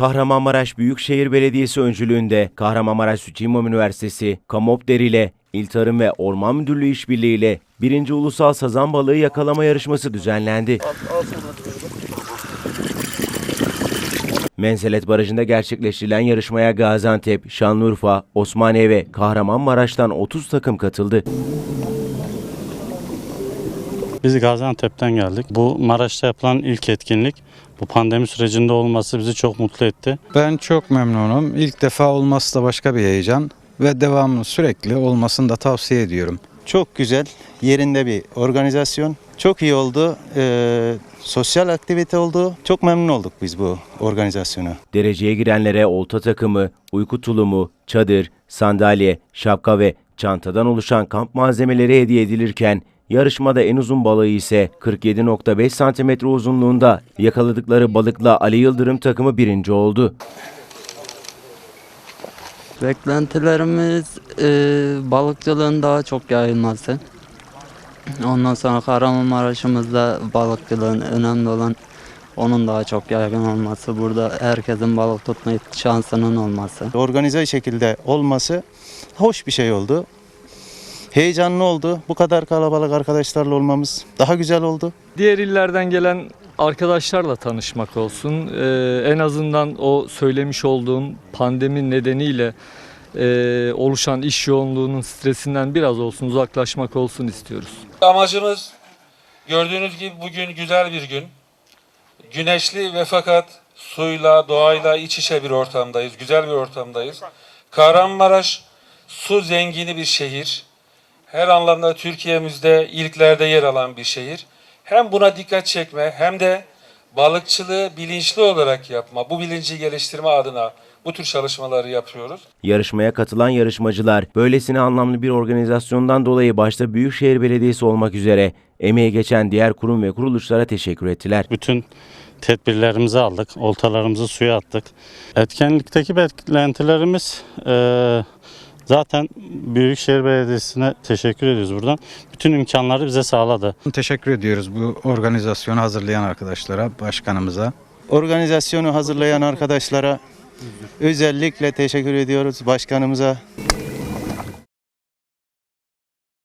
Kahramanmaraş Büyükşehir Belediyesi öncülüğünde Kahramanmaraş Süt İmam Üniversitesi, Kamopder ile İl Tarım ve Orman Müdürlüğü işbirliğiyle 1. Ulusal Sazan Balığı Yakalama Yarışması düzenlendi. Menselet Barajı'nda gerçekleştirilen yarışmaya Gaziantep, Şanlıurfa, Osmaniye ve Kahramanmaraş'tan 30 takım katıldı. Biz Gaziantep'ten geldik. Bu Maraş'ta yapılan ilk etkinlik. Bu pandemi sürecinde olması bizi çok mutlu etti. Ben çok memnunum. İlk defa olması da başka bir heyecan ve devamlı sürekli olmasını da tavsiye ediyorum. Çok güzel, yerinde bir organizasyon. Çok iyi oldu. Ee, sosyal aktivite oldu. Çok memnun olduk biz bu organizasyona. Dereceye girenlere olta takımı, uyku tulumu, çadır, sandalye, şapka ve çantadan oluşan kamp malzemeleri hediye edilirken yarışmada en uzun balığı ise 47.5 cm uzunluğunda yakaladıkları balıkla Ali Yıldırım takımı birinci oldu. Beklentilerimiz e, balıkçılığın daha çok yayılması. Ondan sonra Kahramanmaraş'ımızda balıkçılığın önemli olan onun daha çok yaygın olması. Burada herkesin balık tutma şansının olması. Organize şekilde olması hoş bir şey oldu. Heyecanlı oldu. Bu kadar kalabalık arkadaşlarla olmamız daha güzel oldu. diğer illerden gelen arkadaşlarla tanışmak olsun. Ee, en azından o söylemiş olduğum pandemi nedeniyle e, oluşan iş yoğunluğunun stresinden biraz olsun uzaklaşmak olsun istiyoruz. Amacımız gördüğünüz gibi bugün güzel bir gün. Güneşli ve fakat suyla, doğayla iç içe bir ortamdayız. Güzel bir ortamdayız. Kahramanmaraş su zengini bir şehir. Her anlamda Türkiye'mizde ilklerde yer alan bir şehir. Hem buna dikkat çekme hem de balıkçılığı bilinçli olarak yapma, bu bilinci geliştirme adına bu tür çalışmaları yapıyoruz. Yarışmaya katılan yarışmacılar böylesine anlamlı bir organizasyondan dolayı başta Büyükşehir Belediyesi olmak üzere emeği geçen diğer kurum ve kuruluşlara teşekkür ettiler. Bütün tedbirlerimizi aldık, oltalarımızı suya attık. Etkinlikteki beklentilerimiz eee, zaten Büyükşehir Belediyesi'ne teşekkür ediyoruz buradan. Bütün imkanları bize sağladı. Teşekkür ediyoruz bu organizasyonu hazırlayan arkadaşlara, başkanımıza. Organizasyonu hazırlayan arkadaşlara özellikle teşekkür ediyoruz başkanımıza.